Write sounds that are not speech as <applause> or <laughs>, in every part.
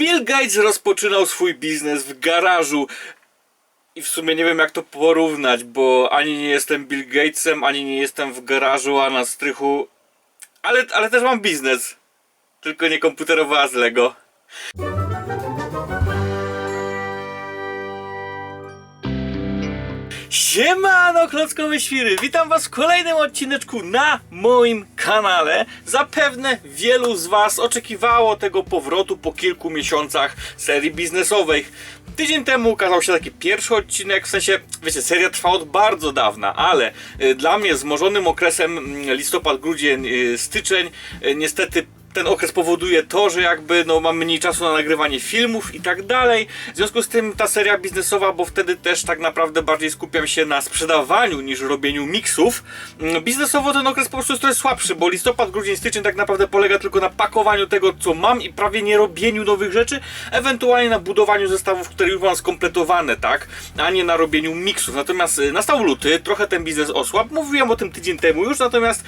Bill Gates rozpoczynał swój biznes w garażu. I w sumie nie wiem jak to porównać, bo ani nie jestem Bill Gatesem, ani nie jestem w garażu, a na strychu. Ale, ale też mam biznes. Tylko nie komputerowy, a z Lego. Siemano klockowe świry, witam was w kolejnym odcineczku na moim kanale. Zapewne wielu z was oczekiwało tego powrotu po kilku miesiącach serii biznesowej. Tydzień temu ukazał się taki pierwszy odcinek, w sensie, wiecie, seria trwa od bardzo dawna, ale y, dla mnie zmożonym okresem mm, listopad, grudzień, y, styczeń, y, niestety ten okres powoduje to, że jakby no, mam mniej czasu na nagrywanie filmów i tak dalej. W związku z tym ta seria biznesowa, bo wtedy też tak naprawdę bardziej skupiam się na sprzedawaniu niż robieniu miksów. Mm, Biznesowo ten okres po prostu jest trochę słabszy, bo listopad, grudzień, styczeń tak naprawdę polega tylko na pakowaniu tego, co mam i prawie nie robieniu nowych rzeczy, ewentualnie na budowaniu zestawów, które już mam skompletowane, tak, a nie na robieniu miksów. Natomiast y, nastał luty, trochę ten biznes osłabł. Mówiłem o tym tydzień temu już, natomiast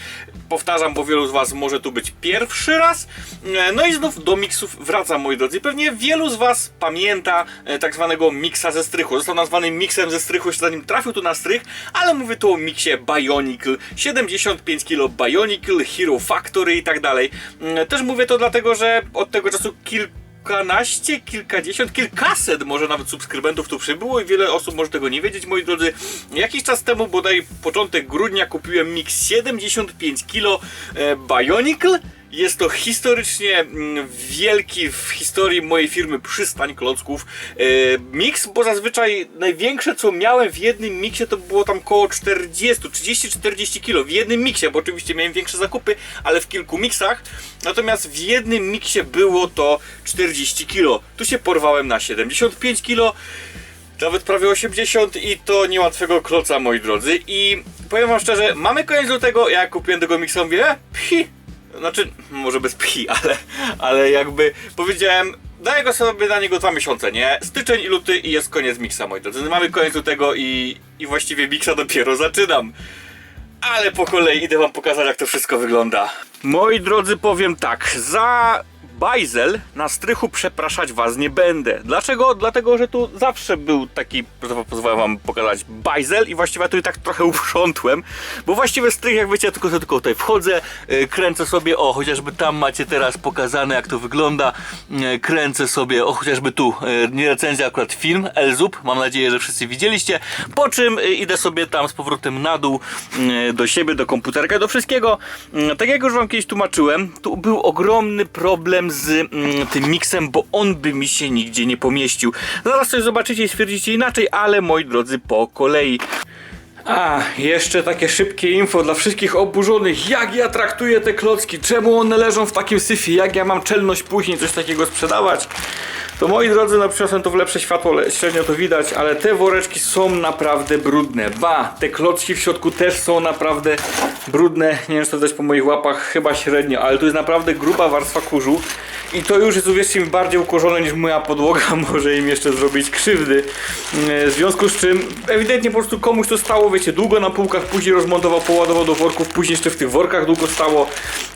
powtarzam, bo wielu z Was może tu być pierwszy raz. E, No i znów do miksów wracam, moi drodzy. Pewnie wielu z Was pamięta e, tak zwanego miksa ze strychu. Został nazwany miksem ze strychu, jeszcze zanim trafił tu na strych, ale mówię tu o miksie Bionicle. 75 kg Bionicle, Hero Factory i tak dalej. Mm, Też mówię to dlatego, że od tego czasu kilka kilkanaście, kilkadziesiąt, kilkaset może nawet subskrybentów tu przybyło i wiele osób może tego nie wiedzieć, moi drodzy. Jakiś czas temu, bodaj początek grudnia, kupiłem Mix 75 kg e, Bionicle. Jest to historycznie mm, wielki w historii mojej firmy przystań klocków e, mix, bo zazwyczaj największe co miałem w jednym miksie to było tam koło 40, 30-40 kg w jednym miksie, bo oczywiście miałem większe zakupy, ale w kilku miksach. Natomiast w jednym miksie było to 40 kg. Tu się porwałem na 75 kg nawet prawie 80 i to niełatwego kloca, moi drodzy. I powiem wam szczerze, mamy koniec do tego, jak kupiłem tego miksa, mówię, e. Znaczy, może bez pchi, ale, ale jakby powiedziałem, daję go sobie na niego dwa miesiące, nie? Styczeń i luty i jest koniec miksa, moi drodzy. Mamy koniec do tego i, i właściwie miksa dopiero zaczynam. Ale po kolei idę wam pokazać jak to wszystko wygląda. Moi drodzy, powiem tak, za bajzel na strychu przepraszać was nie będę. Dlaczego? Dlatego, że tu zawsze był taki, pozwolę wam pokazać, bajzel i właściwie ja tu i tak trochę uprzątłem, bo właściwie strych, jak wiecie, tylko, tylko tutaj wchodzę, yy, kręcę sobie, o, chociażby tam macie teraz pokazane jak to wygląda, yy, kręcę sobie, o, chociażby tu, yy, nie recenzja, akurat film, Elzup, mam nadzieję, że wszyscy widzieliście, po czym idę sobie tam z powrotem na dół, do siebie, do komputerka, do wszystkiego. Tak jak już wam kiedyś tłumaczyłem, tu był ogromny problem z mm, tym miksem, bo on by mi się nigdzie nie pomieścił. Zaraz coś zobaczycie i stwierdzicie inaczej, ale moi drodzy, po kolei. A, jeszcze takie szybkie info dla wszystkich oburzonych. Jak ja traktuję te klocki? Czemu one leżą w takim syfie? Jak ja mam czelność później coś takiego sprzedawać? To moi drodzy, no przyniosłem to w lepsze światło, średnio to widać, ale te woreczki są naprawdę brudne. Ba, te klocki w środku też są naprawdę brudne. Nie wiem, czy to widać po moich łapach, chyba średnio, ale tu jest naprawdę gruba warstwa kurzu. I to już jest, uwierzcie mi, bardziej ukorzone niż moja podłoga <laughs> może im jeszcze zrobić krzywdy. E, W związku z czym, ewidentnie po prostu komuś to stało, wiecie, długo na półkach, później rozmontował, poładował do worków, później jeszcze w tych workach długo stało.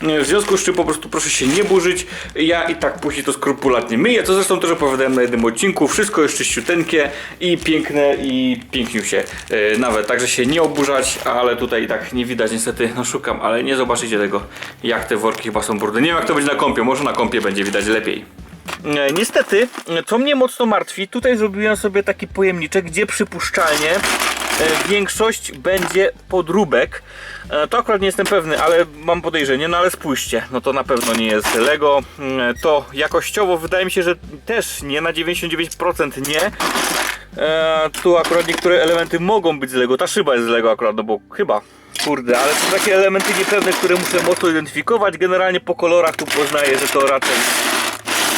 E, W związku z czym po prostu proszę się nie burzyć. Ja i tak później to skrupulatnie myję, co zresztą też opowiadałem na jednym odcinku. Wszystko jest czyściuteńkie i piękne i piękniusie e, nawet. Także się nie oburzać, ale tutaj i tak nie widać niestety, no szukam, ale nie zobaczycie tego, jak te worki chyba są brudne. Nie wiem jak to będzie na kąpie, może na kąpie będzie widać lepiej. E, Niestety, co mnie mocno martwi, tutaj zrobiłem sobie taki pojemniczek, gdzie przypuszczalnie e, większość będzie podróbek. E, To akurat nie jestem pewny, ale mam podejrzenie, no ale spójrzcie, no to na pewno nie jest Lego. Mm, To jakościowo wydaje mi się, że też nie, na 99% nie. Tu akurat niektóre elementy mogą być z Lego, ta szyba jest z Lego akurat, no bo chyba. Kurde, ale są takie elementy niepewne, które muszę mocno identyfikować. Generalnie po kolorach tu poznaję, że to raczej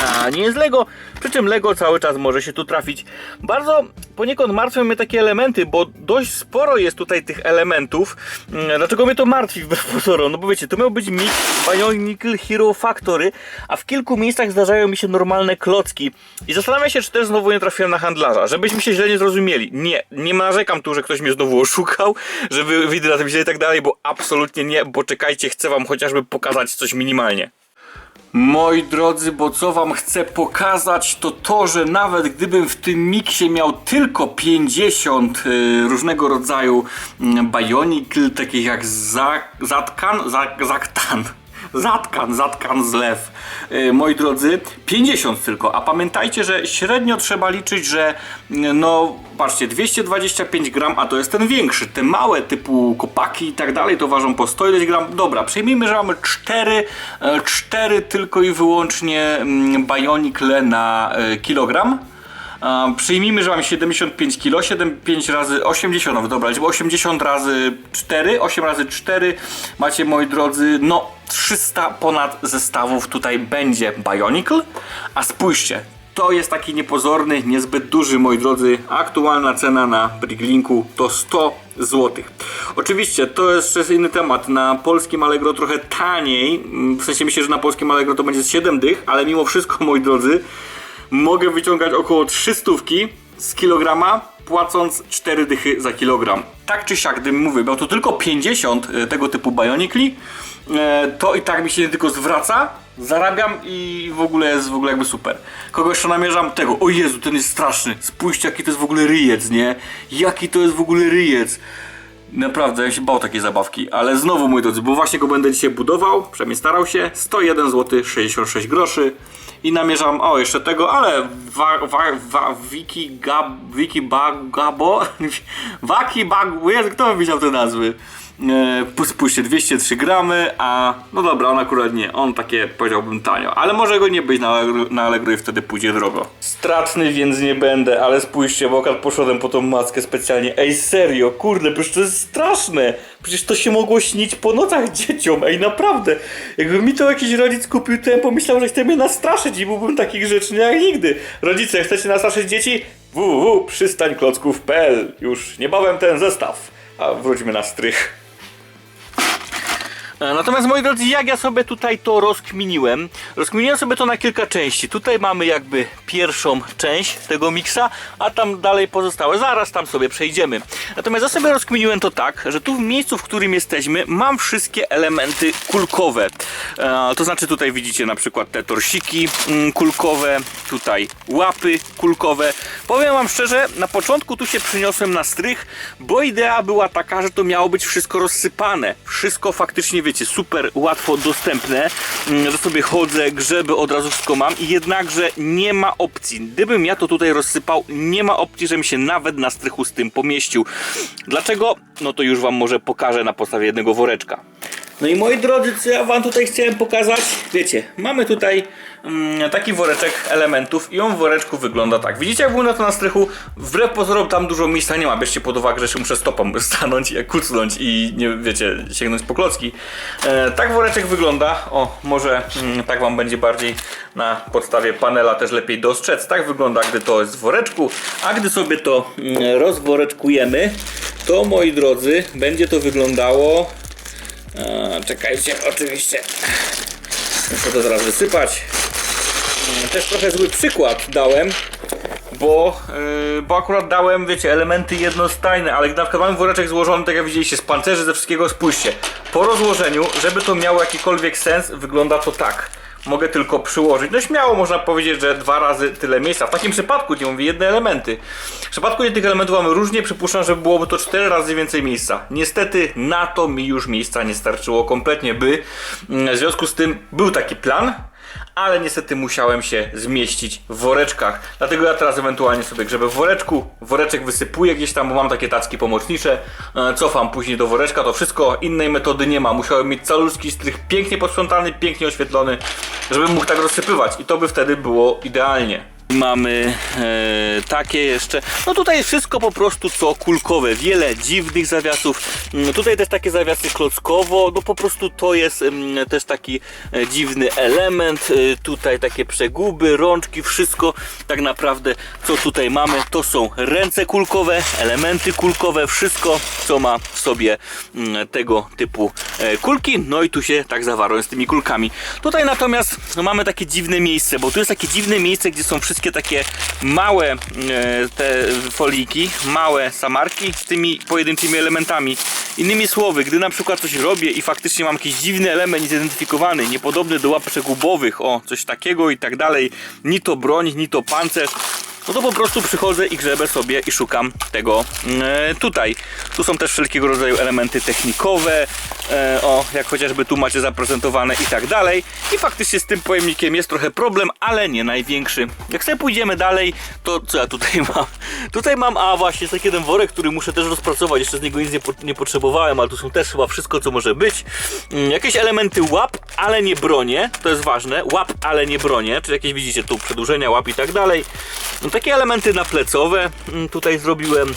a nie jest Lego, przy czym Lego cały czas może się tu trafić. Bardzo poniekąd martwią mnie takie elementy, bo dość sporo jest tutaj tych elementów. Mm, Dlaczego mnie to martwi <laughs> wbrew pozorom? No bo wiecie, to miał być mix Bionicle Hero Factory, a w kilku miejscach zdarzają mi się normalne klocki. I zastanawiam się, czy też znowu nie trafiłem na handlarza, żebyśmy się źle nie zrozumieli. Nie, nie narzekam tu, że ktoś mnie znowu <laughs> oszukał, że wy na tym źle i tak dalej, bo absolutnie nie, bo czekajcie, chcę wam chociażby pokazać coś minimalnie. Moi drodzy, bo co wam chcę pokazać, to to, że nawet gdybym w tym miksie miał tylko 50 y, różnego rodzaju y, takich jak za, Zatkan, za, Zaktan, Zatkan, Zatkan zlew. Y, moi drodzy, 50 tylko, a pamiętajcie, że średnio trzeba liczyć, że y, no, patrzcie, 225 gram, a to jest ten większy. Te małe typu kopaki i tak dalej to ważą po 100 ileś gram. Dobra, przyjmijmy, że mamy 4, 4 tylko i wyłącznie mm, bionicle na e, kilogram. Przyjmijmy, że mam 75 kg, 75 razy 80, no dobra, ale 80 razy 4, 8 razy 4 macie moi drodzy, no 300 ponad zestawów tutaj będzie Bionicle, a spójrzcie, to jest taki niepozorny, niezbyt duży, moi drodzy. Aktualna cena na Bricklinku to 100 zł. Oczywiście to jest jeszcze inny temat. Na polskim Allegro trochę taniej. mm, W sensie myślę, że na polskim Allegro to będzie z 7 dych, ale mimo wszystko, <laughs> moi drodzy, mogę wyciągać około 300 z kilograma, płacąc 4 dychy za kilogram. Tak czy siak, gdybym mówił, miał to tylko 50 e, tego typu Bionicli, to i tak mi się nie tylko zwraca, zarabiam i w ogóle jest w ogóle jakby super. Kogo jeszcze namierzam? Tego. O Jezu, ten jest straszny. Spójrzcie, jaki to jest w ogóle ryjec, nie? Jaki to jest w ogóle ryjec. Naprawdę, ja się bał takiej zabawki, ale znowu mój drodzy, bo właśnie go będę dzisiaj budował, przynajmniej starał się, 101 zł 66 groszy i namierzam, o jeszcze tego, ale wa, wa, wa, wiki gab, wiki bag, gabo, <laughs> waki bag, Jezu, kto wymyślał te nazwy? E, spójrzcie, 203 gramy, a no dobra, on akurat nie, on takie powiedziałbym tanio, ale może go nie być na Allegro, na Allegro i wtedy pójdzie drogo. Stratny więc nie będę, ale spójrzcie, bo akurat poszedłem po tą maskę specjalnie. Ej, serio, kurde, przecież to jest straszne. Przecież to się mogło śnić po nocach <laughs> dzieciom, ej, naprawdę. Jakby mi to jakiś rodzic kupił, to ja pomyślał, że chce mnie nastraszyć i byłbym taki grzeczny jak nigdy. Rodzice, chcecie nastraszyć dzieci? www.przystańklocków.pl Już niebawem ten zestaw. A wróćmy na strych. E, Natomiast moi drodzy, jak ja sobie tutaj to rozkminiłem? Rozkminiłem sobie to na kilka części. Tutaj mamy jakby pierwszą część tego miksa, a tam dalej pozostałe. Zaraz tam sobie przejdziemy. Natomiast ja sobie rozkminiłem to tak, że tu w miejscu, w którym jesteśmy, mam wszystkie elementy kulkowe. E, to znaczy tutaj widzicie na przykład te torsiki mm, kulkowe, tutaj łapy kulkowe. Powiem wam szczerze, na początku tu się przyniosłem na strych, bo idea była taka, że to miało być wszystko rozsypane. Wszystko faktycznie, wiecie, super łatwo dostępne, mm, że sobie chodzę, grzeby, od razu wszystko mam jednakże nie ma opcji. Gdybym ja to tutaj rozsypał, nie ma opcji, żebym się nawet na strychu z tym pomieścił. Dlaczego? No to już wam może pokażę na podstawie jednego woreczka. No i moi drodzy, co ja wam tutaj chciałem pokazać, wiecie, mamy tutaj mm, taki woreczek elementów i on w woreczku wygląda tak. Widzicie jak wygląda to na strychu? Wbrew pozorom tam dużo miejsca nie ma, bierzcie pod uwagę, że się muszę stopą <laughs> stanąć, kucnąć i nie wiecie, sięgnąć po klocki. E, tak woreczek wygląda, o może mm, tak wam będzie bardziej na podstawie panela też lepiej dostrzec. Tak wygląda, gdy to jest w woreczku, a gdy sobie to mm, rozworeczkujemy, to moi drodzy, będzie to wyglądało Czekajcie, oczywiście. Muszę to zaraz wysypać. E, Też trochę zły przykład dałem, bo, yy, bo akurat dałem, wiecie, elementy jednostajne, ale na przykład mamy woreczek złożony, tak jak widzieliście, z pancerzy, ze wszystkiego, spójrzcie. Po rozłożeniu, żeby to miało jakikolwiek sens, wygląda to tak. Mogę tylko przyłożyć. No śmiało można powiedzieć, że dwa razy tyle miejsca. W takim przypadku, gdzie mówię jedne elementy. W przypadku, gdzie tych elementów mamy różnie, przypuszczam, że byłoby to cztery razy więcej miejsca. Niestety na to mi już miejsca nie starczyło kompletnie, by mm, w związku z tym był taki plan, ale niestety musiałem się zmieścić w woreczkach. Dlatego ja teraz ewentualnie sobie grzebę w woreczku, woreczek wysypuję gdzieś tam, bo mam takie tacki pomocnicze, e, cofam później do woreczka, to wszystko, innej metody nie ma. Musiałem mieć caluski strych pięknie posprzątany, pięknie oświetlony, żebym mógł tak rozsypywać i to by wtedy było idealnie. Mamy e, takie jeszcze. No tutaj wszystko po prostu co kulkowe. Wiele dziwnych zawiasów. Mm, Tutaj też takie zawiasy klockowo. No po prostu to jest mm, też taki e, dziwny element. E, tutaj takie przeguby, rączki, wszystko tak naprawdę co tutaj mamy to są ręce kulkowe, elementy kulkowe, wszystko co ma w sobie mm, tego typu e, kulki. No i tu się tak zawarłem z tymi kulkami. Tutaj natomiast no, mamy takie dziwne miejsce, bo tu jest takie dziwne miejsce, gdzie są wszystkie wszystkie takie małe e, te foliki, małe samarki z tymi pojedynczymi elementami. Innymi słowy, gdy na przykład coś robię i faktycznie mam jakiś dziwny element zidentyfikowany, niepodobny do łap przegubowych, o coś takiego i tak dalej, ni to broń, ni to pancerz, no to po prostu przychodzę i grzebę sobie i szukam tego e, tutaj. Tu są też wszelkiego rodzaju elementy technikowe, o jak chociażby tu macie zaprezentowane i tak dalej. I faktycznie z tym pojemnikiem jest trochę problem, ale nie największy. Jak sobie pójdziemy dalej, to co ja tutaj <laughs> mam? Tutaj mam, a właśnie jest taki jeden worek, który muszę też rozpracować. Jeszcze z niego nic nie, po, nie potrzebowałem, ale tu są też chyba wszystko, co może być. Mm, jakieś elementy łap, ale nie bronie, to jest ważne. Łap, ale nie bronie, czyli jakieś widzicie tu przedłużenia łap i tak dalej. No, takie elementy naplecowe mm, tutaj zrobiłem.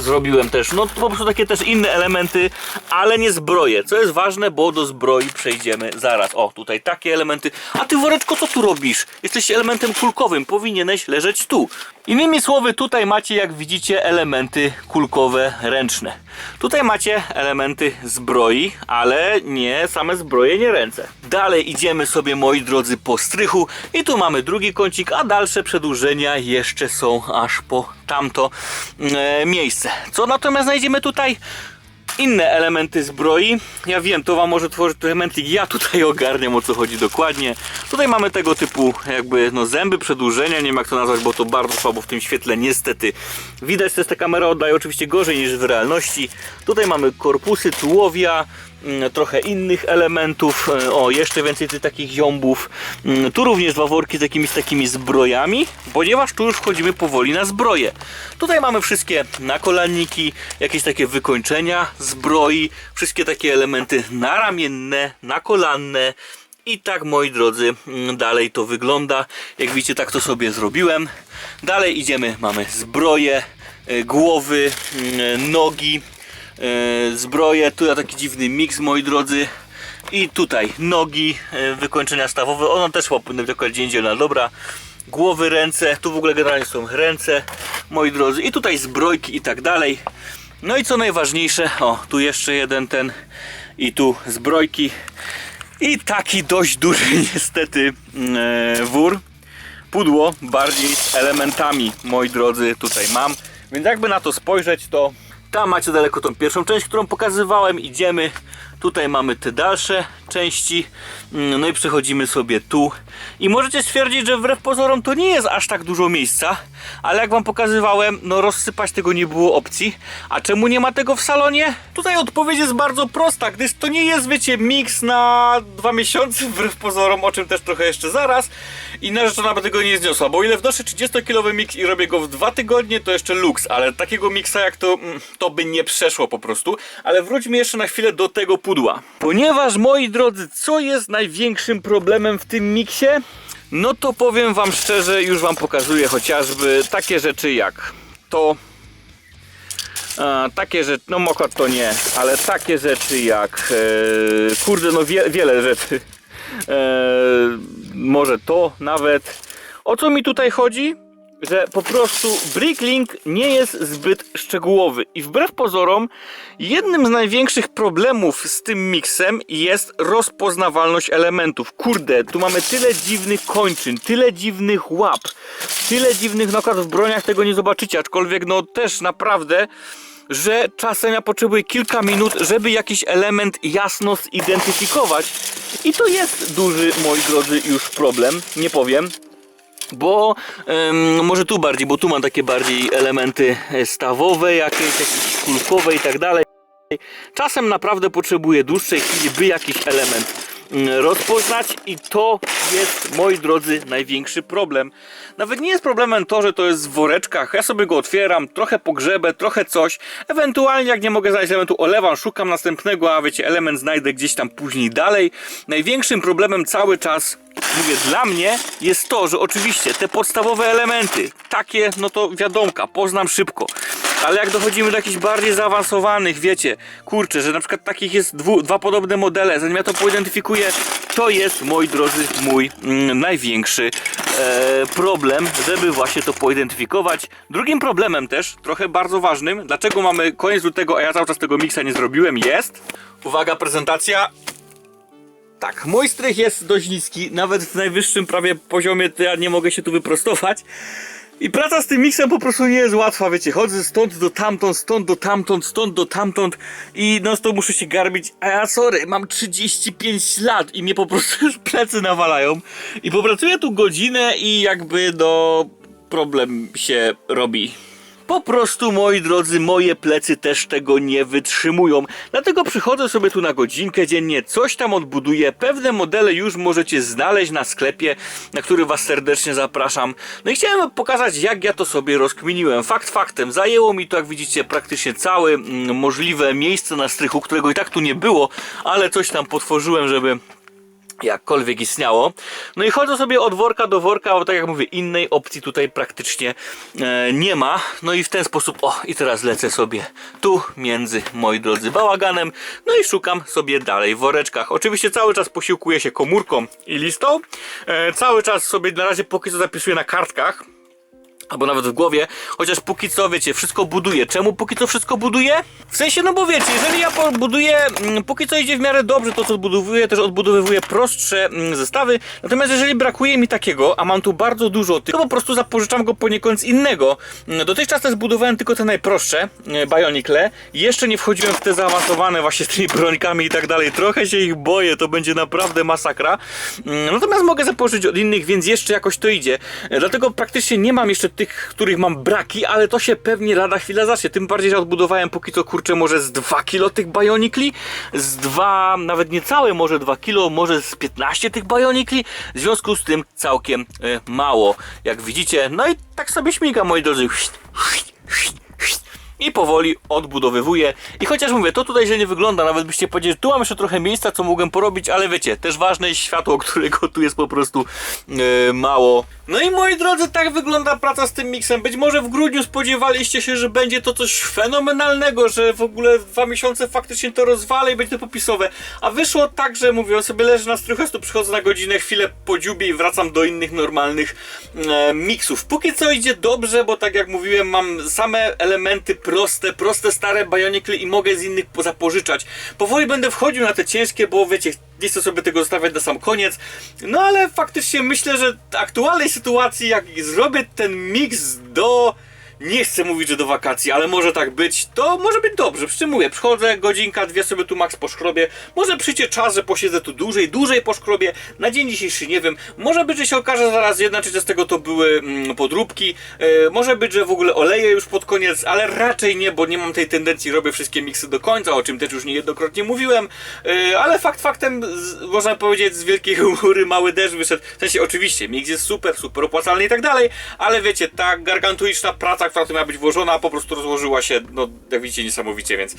Zrobiłem też, no po prostu takie też inne elementy, ale nie zbroje, co jest ważne, bo do zbroi przejdziemy zaraz. O, tutaj takie elementy. A ty woreczko, co tu robisz? Jesteś elementem kulkowym, powinieneś leżeć tu. Innymi słowy, tutaj macie, jak widzicie, elementy kulkowe ręczne. Tutaj macie elementy zbroi, ale nie same zbroje, nie ręce. Dalej idziemy sobie, moi drodzy, po strychu i tu mamy drugi kącik, a dalsze przedłużenia jeszcze są aż po tamto e, miejsce. Co natomiast znajdziemy tutaj? Inne elementy zbroi. Ja wiem, to wam może tworzyć trochę mętlik. Ja tutaj <laughs> ogarniam o co chodzi dokładnie. Tutaj mamy tego typu jakby no zęby, przedłużenia, nie wiem jak to nazwać, bo to bardzo słabo w tym świetle niestety. Widać też ta kamera oddaje oczywiście gorzej niż w realności. Tutaj mamy korpusy, tułowia, trochę innych elementów. E, O, jeszcze więcej tych takich ząbów. Mm, Tu również dwa worki z jakimiś takimi zbrojami, ponieważ tu już wchodzimy powoli na zbroję. Tutaj mamy wszystkie nakolanniki, jakieś takie wykończenia zbroi, wszystkie takie elementy naramienne, nakolanne. I tak moi drodzy, mm, dalej to wygląda. Jak widzicie, tak to sobie zrobiłem. Dalej idziemy, mamy zbroje, e, głowy, mm, nogi, e, zbroje. Tu taki dziwny miks, moi drodzy. I tutaj nogi, e, wykończenia stawowe. Ono też chyba powinno być gdzie indziej, no dobra. Głowy, ręce. Tu w ogóle generalnie są ręce, moi drodzy. I tutaj zbrojki i tak dalej. No i co najważniejsze, o, tu jeszcze jeden ten i tu zbrojki. I taki dość duży <laughs> niestety e, wór. Pudło bardziej z elementami, moi drodzy, tutaj mam. Więc jakby na to spojrzeć, to tam macie daleko tą pierwszą część, którą pokazywałem. Idziemy. Tutaj mamy te dalsze części. Mm, No i przechodzimy sobie tu. I możecie stwierdzić, że wbrew pozorom to nie jest aż tak dużo miejsca, ale jak wam pokazywałem, no rozsypać tego nie było opcji. A czemu nie ma tego w salonie? Tutaj odpowiedź jest bardzo prosta, gdyż to nie jest, wiecie, miks na dwa miesiące, <laughs> wbrew pozorom, o czym też trochę jeszcze zaraz. Inna rzecz, ona by tego nie zniosła, bo ile wnoszę 30-kilowy miks i robię go w dwa tygodnie, to jeszcze luks, ale takiego miksa jak to, mm, to by nie przeszło po prostu. Ale wróćmy jeszcze na chwilę do tego pudła. Ponieważ, moi drodzy, co jest największym problemem w tym miksie? No to powiem wam szczerze, już wam pokazuję chociażby takie rzeczy jak to, takie rzeczy, no mokład to nie, ale takie rzeczy jak, e, kurde no wie, wiele rzeczy, e, może to nawet. O co mi tutaj chodzi? Że po prostu Bricklink nie jest zbyt szczegółowy i wbrew pozorom jednym z największych problemów z tym miksem jest rozpoznawalność elementów. Kurde, tu mamy tyle dziwnych kończyn, tyle dziwnych łap, tyle dziwnych nakład w broniach tego nie zobaczycie, aczkolwiek no też naprawdę że czasem ja potrzebuję kilka minut, żeby jakiś element jasno zidentyfikować. I to jest duży, moi drodzy, już problem, nie powiem. Bo em, może tu bardziej, bo tu mam takie bardziej elementy e, stawowe, jakieś, jakieś kulkowe i tak dalej. Czasem naprawdę potrzebuję dłuższej chwili, by jakiś element rozpoznać i to jest, moi drodzy, największy problem. Nawet nie jest problemem to, że to jest w woreczkach. Ja sobie go otwieram, trochę pogrzebę, trochę coś. Ewentualnie, jak nie mogę znaleźć elementu, olewam, szukam następnego, a wiecie, element znajdę gdzieś tam później dalej. Największym problemem cały czas mówię, dla mnie jest to, że oczywiście te podstawowe elementy, takie, no to wiadomka, poznam szybko. Ale jak dochodzimy do jakichś bardziej zaawansowanych, wiecie, kurczę, że na przykład takich jest dwu, dwa podobne modele, zanim ja to poidentyfikuję, to jest, moi drodzy, mój mm, największy e, problem, żeby właśnie to poidentyfikować. Drugim problemem też, trochę bardzo ważnym, dlaczego mamy koniec lutego, a ja cały czas tego miksa nie zrobiłem, jest, uwaga, prezentacja, Tak, mój strych jest dość niski, nawet w najwyższym prawie poziomie to ja nie mogę się tu wyprostować. I praca z tym miksem po prostu nie jest łatwa, wiecie, chodzę stąd do tamtąd, stąd do tamtąd, stąd do tamtąd i no to muszę się garbić, a ja sorry, mam 35 lat i mnie po prostu <laughs> już plecy nawalają. I popracuję tu godzinę i jakby no problem się robi. Po prostu, moi drodzy, moje plecy też tego nie wytrzymują. Dlatego przychodzę sobie tu na godzinkę dziennie, coś tam odbuduję. Pewne modele już możecie znaleźć na sklepie, na który Was serdecznie zapraszam. No i chciałem pokazać, jak ja to sobie rozkminiłem. Fakt faktem, zajęło mi to, jak widzicie, praktycznie całe mm, możliwe miejsce na strychu, którego i tak tu nie było, ale coś tam potworzyłem, żeby jakkolwiek istniało. No i chodzę sobie od worka do worka, bo tak jak mówię, innej opcji tutaj praktycznie e, nie ma. No i w ten sposób, o i teraz lecę sobie tu między, moi drodzy, bałaganem. No i szukam sobie dalej w woreczkach. Oczywiście cały czas posiłkuję się komórką i listą. E, cały czas sobie na razie póki co zapisuję na kartkach albo nawet w głowie, chociaż póki co, wiecie, wszystko buduję. Czemu póki co wszystko buduję? W sensie, no bo wiecie, jeżeli ja buduję, mm, póki co idzie w miarę dobrze to, co odbudowuję, też odbudowywuję prostsze mm, zestawy, natomiast jeżeli brakuje mi takiego, a mam tu bardzo dużo tych, to po prostu zapożyczam go poniekąd z innego. Mm, Dotychczas też zbudowałem tylko te najprostsze, e, Bionicle. Jeszcze nie wchodziłem w te zaawansowane właśnie z tymi brońkami i tak dalej. Trochę się ich boję, to będzie naprawdę masakra. Natomiast mogę zapożyczyć od innych, więc jeszcze jakoś to idzie. Dlatego praktycznie nie mam jeszcze tych, których mam braki, ale to się pewnie lada chwila zacznie. Tym bardziej, że odbudowałem póki co kurczę może z 2 kilo tych Bionicli, z 2, nawet niecałe może 2 kilo, może z 15 tych Bionicli. W związku z tym całkiem e, mało, jak widzicie. No i tak sobie śmiga, moi drodzy. I powoli odbudowywuję. I chociaż mówię, to tutaj źle nie wygląda, nawet byście powiedzieli, że tu mam jeszcze trochę miejsca, co mogłem porobić, ale wiecie, też ważne jest światło, <laughs> którego tu jest po prostu e, mało. No i moi drodzy, tak wygląda praca z tym miksem. Być może w grudniu spodziewaliście się, że będzie to coś fenomenalnego, że w ogóle dwa miesiące faktycznie to rozwalę i będzie to popisowe. A wyszło tak, że mówię, sobie leży na strychu, przychodzę na godzinę, chwilę podziubię i wracam do innych normalnych e, miksów. Póki co idzie dobrze, bo tak jak mówiłem, mam same elementy proste, proste stare Bionicle i mogę z innych zapożyczać. Powoli będę wchodził na te ciężkie, bo wiecie, nie chcę sobie tego zostawiać na sam koniec. No ale faktycznie myślę, że w aktualnej sytuacji, jak zrobię ten miks do nie chcę mówić, że do wakacji, ale może tak być, to może być dobrze. Przy czym mówię, przychodzę, godzinka, dwie sobie tu max poszkrobię. Może przyjdzie czas, że posiedzę tu dłużej, dłużej poszkrobię. Na dzień dzisiejszy nie wiem. Może być, że się okaże zaraz jedna trzecia z tego to były mm, podróbki. E, może być, że w ogóle oleję już pod koniec, ale raczej nie, bo nie mam tej tendencji, robię wszystkie miksy do końca, o czym też już niejednokrotnie mówiłem. E, ale fakt faktem, z, można powiedzieć, z wielkiej <laughs> góry mały deszcz wyszedł. W sensie oczywiście, miks jest super, super opłacalny i tak dalej, ale wiecie, ta gargantuiczna praca, która tu miała być włożona, po prostu rozłożyła się, no jak widzicie, niesamowicie, więc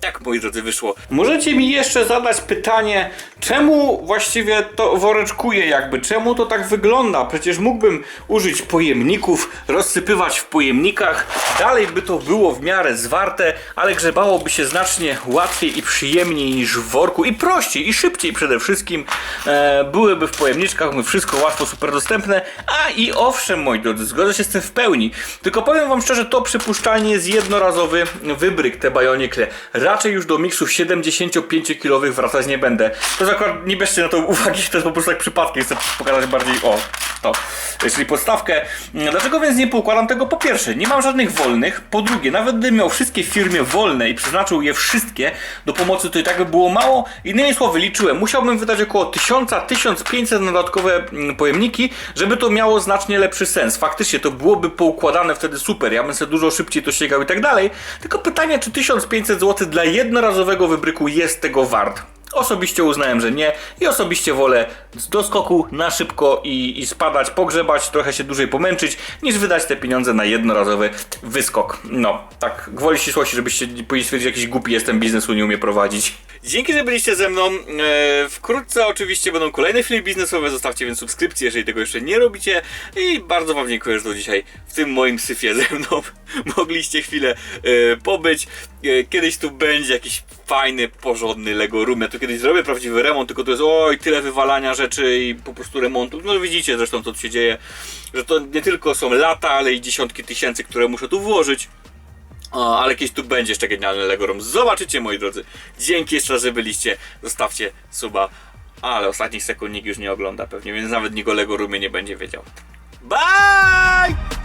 tak, moi drodzy, wyszło. Możecie mi jeszcze zadać pytanie, czemu właściwie to woreczkuje jakby, czemu to tak wygląda? Przecież mógłbym użyć pojemników, rozsypywać w pojemnikach, dalej by to było w miarę zwarte, ale grzebałoby się znacznie łatwiej i przyjemniej niż w worku i prościej i szybciej przede wszystkim. E, byłyby w pojemniczkach, my wszystko łatwo, super dostępne, a i owszem, moi drodzy, zgodzę się z tym w pełni, tylko powiem wam szczerze, to przypuszczalnie jest jednorazowy wybryk te Bionicle. Raczej już do miksów 75-kilowych wracać nie będę. To akurat, nie bierzcie na to uwagi, to jest po prostu tak przypadkiem, chcę pokazać bardziej, o, to, czyli podstawkę. Dlaczego więc nie poukładam tego? Po pierwsze, nie mam żadnych wolnych, po drugie, nawet gdybym miał wszystkie w firmie wolne i przeznaczył je wszystkie do pomocy, to i tak by było mało. Innymi słowy, liczyłem, musiałbym wydać około 1000-1500 na dodatkowe mm, pojemniki, żeby to miało znacznie lepszy sens. Faktycznie to byłoby poukładane wtedy super, ja bym sobie dużo szybciej to ścigał i tak dalej. Tylko pytanie, czy 1500 zł dla jednorazowego wybryku jest tego wart? Osobiście uznałem, że nie i osobiście wolę do skoku na szybko i, i spadać, pogrzebać, trochę się dłużej pomęczyć, niż wydać te pieniądze na jednorazowy wyskok. No, tak gwoli ścisłości, żebyście nie powiedzieli, stwierdzić, jakiś głupi jestem, biznesu nie umie prowadzić. Dzięki, że byliście ze mną. E, wkrótce oczywiście będą kolejne filmy biznesowe, zostawcie więc subskrypcję, jeżeli tego jeszcze nie robicie. I bardzo wam dziękuję, że to dzisiaj w tym moim syfie ze mną <laughs> mogliście chwilę e, pobyć. E, kiedyś tu będzie jakiś fajny, porządny Lego Room. Ja tu kiedyś zrobię prawdziwy remont, tylko to jest oj, tyle wywalania rzeczy i po prostu remontu. No widzicie zresztą, co tu się dzieje, że to nie tylko są lata, ale i dziesiątki tysięcy, które muszę tu włożyć. O, ale kiedyś tu będzie jeszcze genialny Lego Room. Zobaczycie, moi drodzy. Dzięki jeszcze raz, że byliście. Zostawcie suba. Ale ostatnich sekund nikt już nie ogląda pewnie, więc nawet Nigolego Rumie nie będzie wiedział. Bye!